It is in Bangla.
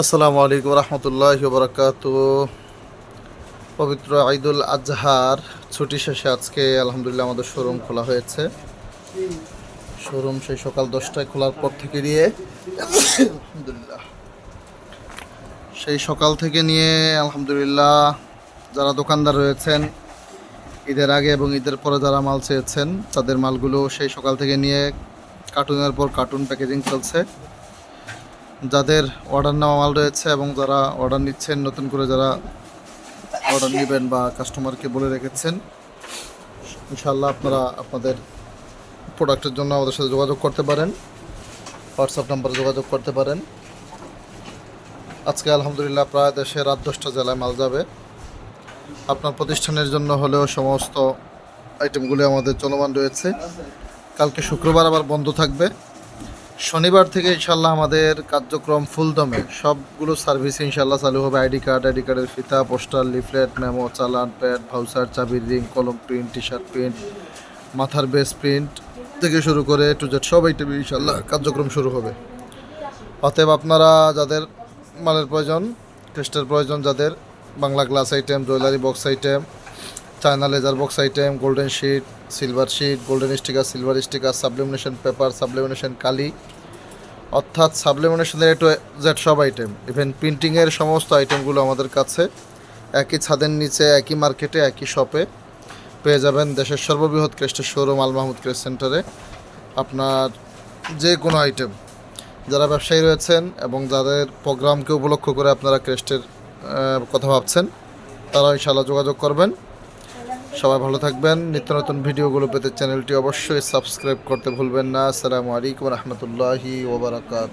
আসসালামু আলাইকুম রহমতুল্লাহ বরকাত পবিত্র ঈদুল আজহার ছুটি শেষে আজকে আলহামদুলিল্লাহ আমাদের শোরুম খোলা হয়েছে। শোরুম সেই সকাল দশটায় খোলার পর থেকে নিয়ে আলহামদুলিল্লাহ। সেই সকাল থেকে নিয়ে আলহামদুলিল্লাহ যারা দোকানদার রয়েছেন, ঈদের আগে এবং ঈদের পরে যারা মাল চেয়েছেন, তাদের মালগুলো সেই সকাল থেকে নিয়ে কার্টুনের পর কার্টুন প্যাকেজিং চলছে। যাদের অর্ডার নেওয়া মাল রয়েছে এবং যারা অর্ডার নিচ্ছেন, নতুন করে যারা অর্ডার নেবেন বা কাস্টমারকে বলে রেখেছেন ইনশাল্লাহ আপনারা আপনাদের প্রোডাক্টের জন্য আমাদের সাথে যোগাযোগ করতে পারেন। হোয়াটসঅ্যাপ নাম্বারে যোগাযোগ করতে পারেন। আজকে আলহামদুলিল্লাহ প্রায় দেশে রাত দশটা জেলায় মাল যাবে। আপনার প্রতিষ্ঠানের জন্য হলেও সমস্ত আইটেমগুলি আমাদের চলমান রয়েছে। কালকে শুক্রবার আবার বন্ধ থাকবে। শনিবার থেকে ইনশাল্লাহ আমাদের কার্যক্রম ফুলদমে সবগুলো সার্ভিস ইনশাল্লাহ চালু হবে। আইডি কার্ড আইডি কার্ডের ফিতা পোস্টার লিফলেট মেমো চালান প্যাড ভাউচার চাবির রিং কলম প্রিন্ট টি শার্ট প্রিন্ট মাথার বেস প্রিন্ট থেকে শুরু করে টু জেড সব আইটেম ইনশাল্লাহ কার্যক্রম শুরু হবে। অতএব আপনারা যাদের মালের প্রয়োজন টেস্টের প্রয়োজন, যাদের Bangla glass item jewellery box item China laser box item golden sheet silver sheet golden sticker silver sticker sublimation paper sublimation কালি। অর্থাৎ সাবলিমিনেশনের এ টু জেড সব আইটেম ইভেন প্রিন্টিংয়ের সমস্ত আইটেমগুলো আমাদের কাছে একই ছাদের নিচে, একই মার্কেটে একই শপে পেয়ে যাবেন দেশের সর্ববৃহৎ ক্রেস্টের শোরুম আল মাহমুদ ক্রেস্ট সেন্টারে আপনার যে কোনো আইটেম যারা ব্যবসায়ী রয়েছেন এবং যাদের প্রোগ্রামকে উপলক্ষ করে আপনারা ক্রেস্টের কথা ভাবছেন তারা ইনশাআল্লাহ যোগাযোগ করবেন। সবাই ভালো থাকবেন। নিত্য নতুন ভিডিওগুলো পেতে চ্যানেলটি অবশ্যই সাবস্ক্রাইব করতে ভুলবেন না। আসসালামু আলাইকুম রহমতুল্লাহি ওবরাকাত